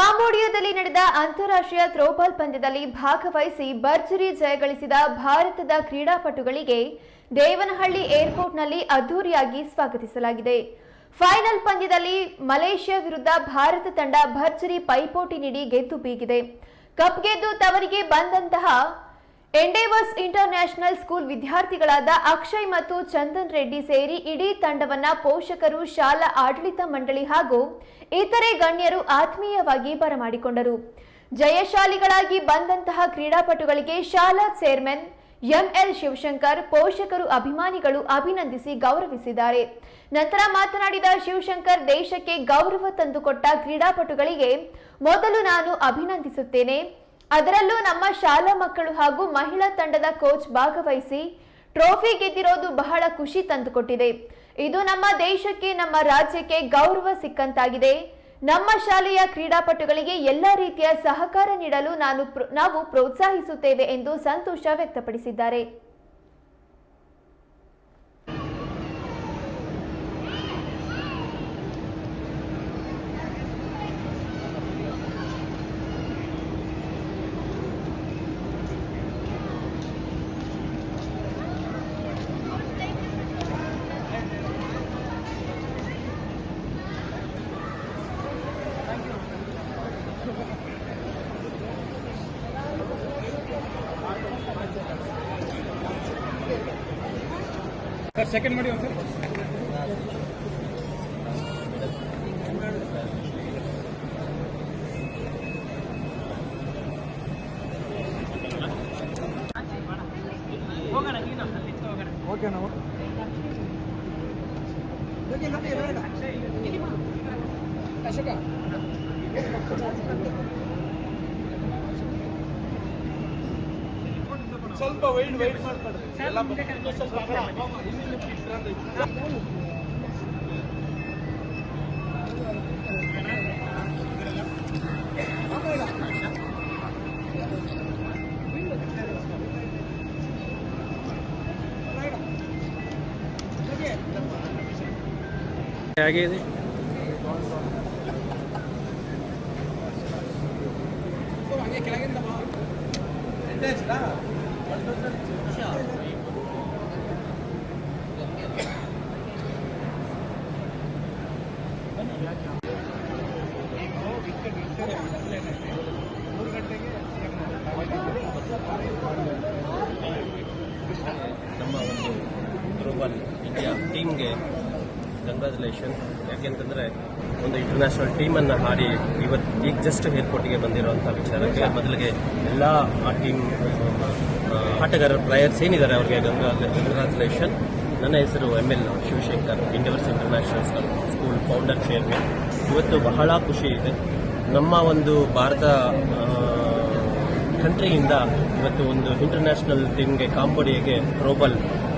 ಕಾಂಬೋಡಿಯಾದಲ್ಲಿ ನಡೆದ ಅಂತಾರಾಷ್ಟ್ರೀಯ ಥ್ರೋಬಾಲ್ ಪಂದ್ಯದಲ್ಲಿ ಭಾಗವಹಿಸಿ ಭರ್ಜರಿ ಜಯಗಳಿಸಿದ ಭಾರತದ ಕ್ರೀಡಾಪಟುಗಳಿಗೆ ದೇವನಹಳ್ಳಿ ಏರ್ಪೋರ್ಟ್ನಲ್ಲಿ ಅದ್ದೂರಿಯಾಗಿ ಸ್ವಾಗತಿಸಲಾಗಿದೆ. ಫೈನಲ್ ಪಂದ್ಯದಲ್ಲಿ ಮಲೇಷ್ಯಾ ವಿರುದ್ಧ ಭಾರತ ತಂಡ ಭರ್ಜರಿ ಪೈಪೋಟಿ ನೀಡಿ ಗೆದ್ದು ಬೀಗಿದೆ. ಕಪ್ ಗೆದ್ದು ತವರಿಗೆ ಬಂದಂತಹ ಎಂಡೇವರ್ಸ್ ಇಂಟರ್ನ್ಯಾಷನಲ್ ಸ್ಕೂಲ್ ವಿದ್ಯಾರ್ಥಿಗಳಾದ ಅಕ್ಷಯ್ ಮತ್ತು ಚಂದನ್ ರೆಡ್ಡಿ ಸೇರಿ ಇಡೀ ತಂಡವನ್ನ ಪೋಷಕರು, ಶಾಲಾ ಆಡಳಿತ ಮಂಡಳಿ ಹಾಗೂ ಇತರೆ ಗಣ್ಯರು ಆತ್ಮೀಯವಾಗಿ ಬರಮಾಡಿಕೊಂಡರು. ಜಯಶಾಲಿಗಳಾಗಿ ಬಂದಂತಹ ಕ್ರೀಡಾಪಟುಗಳಿಗೆ ಶಾಲಾ ಚೇರ್ಮನ್ ಎಂಎಲ್ ಶಿವಶಂಕರ್ ಪೋಷಕರು ಅಭಿಮಾನಿಗಳು ಅಭಿನಂದಿಸಿ ಗೌರವಿಸಿದ್ದಾರೆ. ನಂತರ ಮಾತನಾಡಿದ ಶಿವಶಂಕರ್, ದೇಶಕ್ಕೆ ಗೌರವ ತಂದುಕೊಟ್ಟ ಕ್ರೀಡಾಪಟುಗಳಿಗೆ ಮೊದಲು ನಾನು ಅಭಿನಂದಿಸುತ್ತೇನೆ. ಅದರಲ್ಲೂ ನಮ್ಮ ಶಾಲಾ ಮಕ್ಕಳು ಹಾಗೂ ಮಹಿಳಾ ತಂಡದ ಕೋಚ್ ಭಾಗವಹಿಸಿ ಟ್ರೋಫಿ ಗೆದ್ದಿರೋದು ಬಹಳ ಖುಷಿ ತಂದುಕೊಟ್ಟಿದೆ. ಇದು ನಮ್ಮ ದೇಶಕ್ಕೆ, ನಮ್ಮ ರಾಜ್ಯಕ್ಕೆ ಗೌರವ ಸಿಕ್ಕಂತಾಗಿದೆ. ನಮ್ಮ ಶಾಲೆಯ ಕ್ರೀಡಾಪಟುಗಳಿಗೆ ಎಲ್ಲ ರೀತಿಯ ಸಹಕಾರ ನೀಡಲು ನಾನು ನಾವು ಪ್ರೋತ್ಸಾಹಿಸುತ್ತೇವೆ ಎಂದು ಸಂತೋಷ ವ್ಯಕ್ತಪಡಿಸಿದ್ದಾರೆ. ಸರ್ ಸೆಕೆಂಡ್ ಮಾಡಿ ಒಂದು ಸರ್ ಓಕೆ ನಾವು ಸ್ವಲ್ಪ ವೈಟ್ ವೈಟ್ ಮಾಡ್ತಾರೆ ಹೇಗೆ ಇದೆ ಹಂಗೆ ಕೆಳಗಿಂದ ಬಾ. ಎಂತ ಇಷ್ಟ? ನಮ್ಮ ಒಂದು ಗ್ಲೋಬಲ್ ಇಂಡಿಯಾ ಟೀಮ್ಗೆ ಕಂಗ್ರ್ಯಾಚುಲೇಷನ್ ಯಾಕೆಂತಂದರೆ ಒಂದು ಇಂಟರ್ನ್ಯಾಷನಲ್ ಟೀಮನ್ನು ಹಾಡಿ ಇವತ್ತು ಈಗ ಜಸ್ಟ್ ಏರ್ಪೋರ್ಟಿಗೆ ಬಂದಿರುವಂಥ ವಿಚಾರಕ್ಕೆ ಮೊದಲಿಗೆ ಎಲ್ಲ ಆ ಟೀಮ್ ಆಟಗಾರರ ಪ್ಲೇಯರ್ಸ್ ಏನಿದ್ದಾರೆ ಅವರಿಗೆ ಕಂಗ್ರ್ಯಾಚುಲೇಷನ್ ನನ್ನ ಹೆಸರು M L Shivashankar Endeavours international school founder chairman ಇವತ್ತು ಬಹಳ ಖುಷಿ ಇದೆ. ನಮ್ಮ ಒಂದು ಭಾರತ ಕಂಟ್ರಿಯಿಂದ ಇವತ್ತು ಒಂದು ಇಂಟರ್ನ್ಯಾಷನಲ್ ಟೀಮ್ಗೆ ಕಾಂಬೋಡಿಯಾಗೆ ಥ್ರೋಬಲ್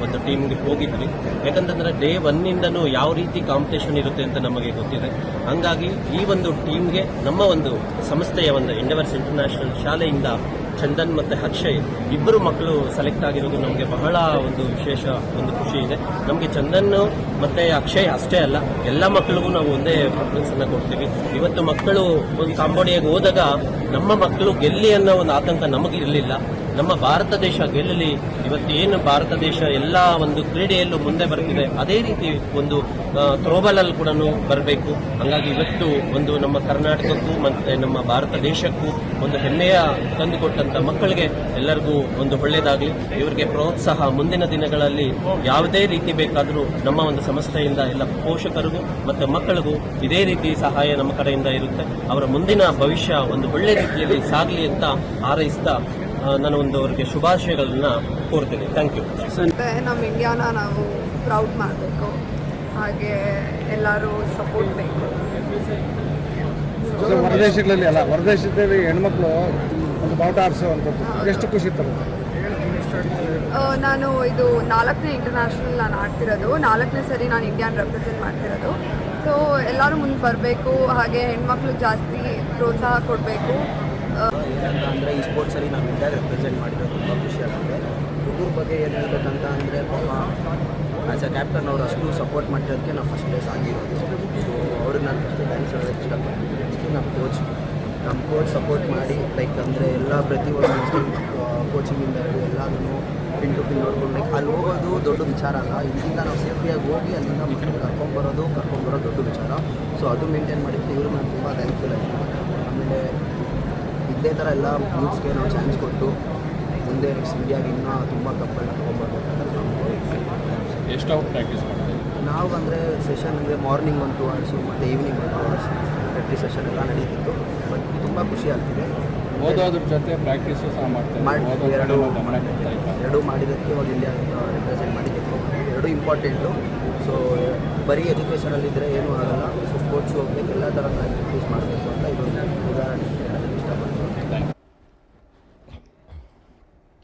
ಒಂದು ಟೀಮ್ಗೆ ಹೋಗಿದ್ವಿ. ಯಾಕಂತಂದ್ರೆ ಡೇ ಒನ್ನಿಂದನೂ ಯಾವ ರೀತಿ ಕಾಂಪಿಟೇಷನ್ ಇರುತ್ತೆ ಅಂತ ನಮಗೆ ಗೊತ್ತಿದೆ. ಹಂಗಾಗಿ ಈ ಒಂದು ಟೀಮ್ಗೆ ನಮ್ಮ ಒಂದು ಸಂಸ್ಥೆಯ ಒಂದು ಇಂಡವರ್ಸ್ ಇಂಟರ್ನ್ಯಾಷನಲ್ ಶಾಲೆಯಿಂದ ಚಂದನ್ ಮತ್ತೆ ಅಕ್ಷಯ್ ಇಬ್ಬರು ಮಕ್ಕಳು ಸೆಲೆಕ್ಟ್ ಆಗಿರೋದು ನಮಗೆ ಬಹಳ ಒಂದು ವಿಶೇಷ ಒಂದು ಖುಷಿ ಇದೆ. ನಮಗೆ ಚಂದನ್ ಮತ್ತೆ ಅಕ್ಷಯ್ ಅಷ್ಟೇ ಅಲ್ಲ, ಎಲ್ಲ ಮಕ್ಕಳಿಗೂ ನಾವು ಒಂದೇ ಪ್ರಿಫರೆನ್ಸ್ ಅನ್ನ ಕೊಡ್ತೀವಿ. ಇವತ್ತು ಮಕ್ಕಳು ಒಂದು ಕಾಂಬೋಡಿಯಾಗಿ ಹೋದಾಗ ನಮ್ಮ ಮಕ್ಕಳು ಗೆಲ್ಲಿ ಅನ್ನೋ ಒಂದು ಆತಂಕ ನಮಗೆ ಇರಲಿಲ್ಲ ನಮ್ಮ ಭಾರತ ದೇಶ ಗೆಲ್ಲಲಿ, ಇವತ್ತು ಏನು ಭಾರತ ದೇಶ ಎಲ್ಲ ಒಂದು ಕ್ರೀಡೆಯಲ್ಲೂ ಮುಂದೆ ಬರ್ತಿದೆ, ಅದೇ ರೀತಿ ಒಂದು ಥ್ರೋಬಾಲ್ ಅಲ್ಲಿ ಕೂಡ ಬರಬೇಕು. ಹಾಗಾಗಿ ಇವತ್ತು ಒಂದು ನಮ್ಮ ಕರ್ನಾಟಕಕ್ಕೂ ಮತ್ತೆ ನಮ್ಮ ಭಾರತ ದೇಶಕ್ಕೂ ಒಂದು ಹೆಮ್ಮೆಯ ತಂದುಕೊಟ್ಟಂತ ಮಕ್ಕಳಿಗೆ ಎಲ್ಲರಿಗೂ ಒಂದು ಒಳ್ಳೆಯದಾಗಲಿ ಇವರಿಗೆ ಪ್ರೋತ್ಸಾಹ ಮುಂದಿನ ದಿನಗಳಲ್ಲಿ ಯಾವುದೇ ರೀತಿ ಬೇಕಾದರೂ ನಮ್ಮ ಒಂದು ಸಂಸ್ಥೆಯಿಂದ ಎಲ್ಲ ಪೋಷಕರಿಗೂ ಮತ್ತು ಮಕ್ಕಳಿಗೂ ಇದೇ ರೀತಿ ಸಹಾಯ ನಮ್ಮ ಕಡೆಯಿಂದ ಇರುತ್ತೆ. ಅವರ ಮುಂದಿನ ಭವಿಷ್ಯ ಒಂದು ಒಳ್ಳೆ ರೀತಿಯಲ್ಲಿ ಸಾಗಲಿ ಅಂತ ಹಾರೈಸ್ತಾ ನಾನು ಒಂದು ಅವರಿಗೆ ಶುಭಾಶಯಗಳನ್ನ ಕೋರ್ತೀನಿ. ಥ್ಯಾಂಕ್ ಯು ನಮ್ಮ ಇಂಡಿಯಾನ ನಾವು ಪ್ರೌಡ್ ಮಾಡಬೇಕು. ಹಾಗೆ ಎಲ್ಲರೂ ಸಪೋರ್ಟ್ ಬೇಕು. ಸೊ ಹೊರದೇಶಗಳಲ್ಲಿ ಅಲ್ಲ ಹೊರದೇಶದಲ್ಲಿ ಹೆಣ್ಮಕ್ಳು ಒಂದು ಬಾವುಟ ಆರಿಸುವಂಥದ್ದು ಎಷ್ಟು ಖುಷಿ ತರುತ್ತೆ? ನಾನು ಇದು ನಾಲ್ಕನೇ ಇಂಟರ್ನ್ಯಾಷನಲ್ ನಾನು ಆಡ್ತಿರೋದು. ನಾಲ್ಕನೇ ಸರಿ ನಾನು ಇಂಡಿಯಾನ ರೆಪ್ರೆಸೆಂಟ್ ಮಾಡ್ತಿರೋದು. ಸೊ ಎಲ್ಲರೂ ಮುಂದೆ ಬರಬೇಕು. ಹಾಗೆ ಹೆಣ್ಮಕ್ಳು ಜಾಸ್ತಿ ಪ್ರೋತ್ಸಾಹ ಕೊಡಬೇಕು. ಏನಂತ ಅಂದರೆ ಈ ಸ್ಪೋರ್ಟ್ಸಲ್ಲಿ ನಾವು ಇಂಡಿಯಾ ರೆಪ್ರೆಸೆಂಟ್ ಮಾಡಿರೋ ತುಂಬ ಖುಷಿ ಆಗುತ್ತೆ. ಹುಡುಗರ ಬಗ್ಗೆ ಏನು ಹೇಳ್ಬೇಕಂತ ಅಂದರೆ, ಪಾಪ ಆ್ಯಸ್ ಅ ಕ್ಯಾಪ್ಟನ್ ಅವರು ಅಷ್ಟು ಸಪೋರ್ಟ್ ಮಾಡಿರೋದಕ್ಕೆ ನಾವು ಫಸ್ಟ್ ಪ್ಲೇಸ್ ಆಗಿರೋದು. ಸೊ ಅವ್ರಿಗೆ ನಾನು ಫಸ್ಟ್ ಥ್ಯಾಂಕ್ಸ್ ಹೇಳೋದಕ್ಕೆ ಇಷ್ಟಪಡ್ತೀನಿ ನಮ್ಮ ಕೋಚ್ ನಮ್ಮ ಕೋಚ್ ಸಪೋರ್ಟ್ ಮಾಡಿ ಲೈಕ್ ಅಂದರೆ ಎಲ್ಲ ಪ್ರತಿಯೊಂದು ಕೋಚಿಂಗಿಂದ ಹಿಡಿದು ಪಿನ್ ಟು ಪಿನ್ ನೋಡ್ಕೊಂಡು ಲೈಕ್ ಅಲ್ಲಿ ಹೋಗೋದು ದೊಡ್ಡ ವಿಚಾರ ಅಲ್ಲ. ಇಲ್ಲಿಂದ ನಾವು ಸೇಫ್ಟಿಯಾಗಿ ಹೋಗಿ ಅಲ್ಲಿಂದ ಮಕ್ಕಳು ಕರ್ಕೊಂಬರೋದು ಕರ್ಕೊಂಬರೋದು ದೊಡ್ಡ ವಿಚಾರ. ಸೊ ಅದು ಮೇಂಟೈನ್ ಮಾಡಿದ್ದು ಇವರು ನಾನು ತುಂಬ ಥ್ಯಾಂಕ್ಫುಲ್ ಆಯಿತು ಆಮೇಲೆ ಇದೇ ಥರ ಎಲ್ಲ ಯೂತ್ಸ್ಗೆ ನಾವು ಚಾನ್ಸ್ ಕೊಟ್ಟು ಮುಂದೆ ನೆಕ್ಸ್ಟ್ ಇಂಡಿಯಾಗೆ ಇನ್ನೂ ತುಂಬ ಕಪ್ಪನ್ನು ಅಂತ ನಾವು ಎಷ್ಟು ಅವರ್ ಪ್ರಾಕ್ಟೀಸ್ ಮಾಡ್ತೀವಿ ನಾವು ಅಂದರೆ ಸೆಷನ್ ಅಂದರೆ ಮಾರ್ನಿಂಗ್ ಒಂದು ಟೂ ಅವರ್ಸು ಮತ್ತು ಈವ್ನಿಂಗ್ ಒಂದು ಅವರ್ಸ್ ಪ್ರತಿ ಸೆಷನ್ ಎಲ್ಲ ನಡೀತಿತ್ತು ಬಟ್ ತುಂಬ ಖುಷಿ ಆಗ್ತಿದೆ. ಓದೋದ್ರ ಜೊತೆ ಪ್ರಾಕ್ಟೀಸು ಸಹ ಮಾಡ್ತೀವಿ ಮಾಡಿ ಎರಡು ಎರಡೂ ಮಾಡಿದ್ದಕ್ಕೆ ಇವಾಗ ಇಂಡಿಯಾ ರೆಪ್ರೆಸೆಂಟ್ ಮಾಡಿದ್ದಕ್ಕೆ ಎರಡು ಇಂಪಾರ್ಟೆಂಟು ಸೊ ಬರೀ ಎಜುಕೇಷನಲ್ಲಿದ್ದರೆ ಏನೂ ಆಗಲ್ಲ. ಸೊ ಸ್ಪೋರ್ಟ್ಸ್ ಹೋಗ್ಬೇಕು ಎಲ್ಲ ಥರದ ಪ್ರಾಕ್ಟೀಸ್ ಮಾಡಬೇಕು ಅಂತ ಇದೊಂದು ಉದಾಹರಣೆ. ಇಷ್ಟಪಡ್ತೀನಿ.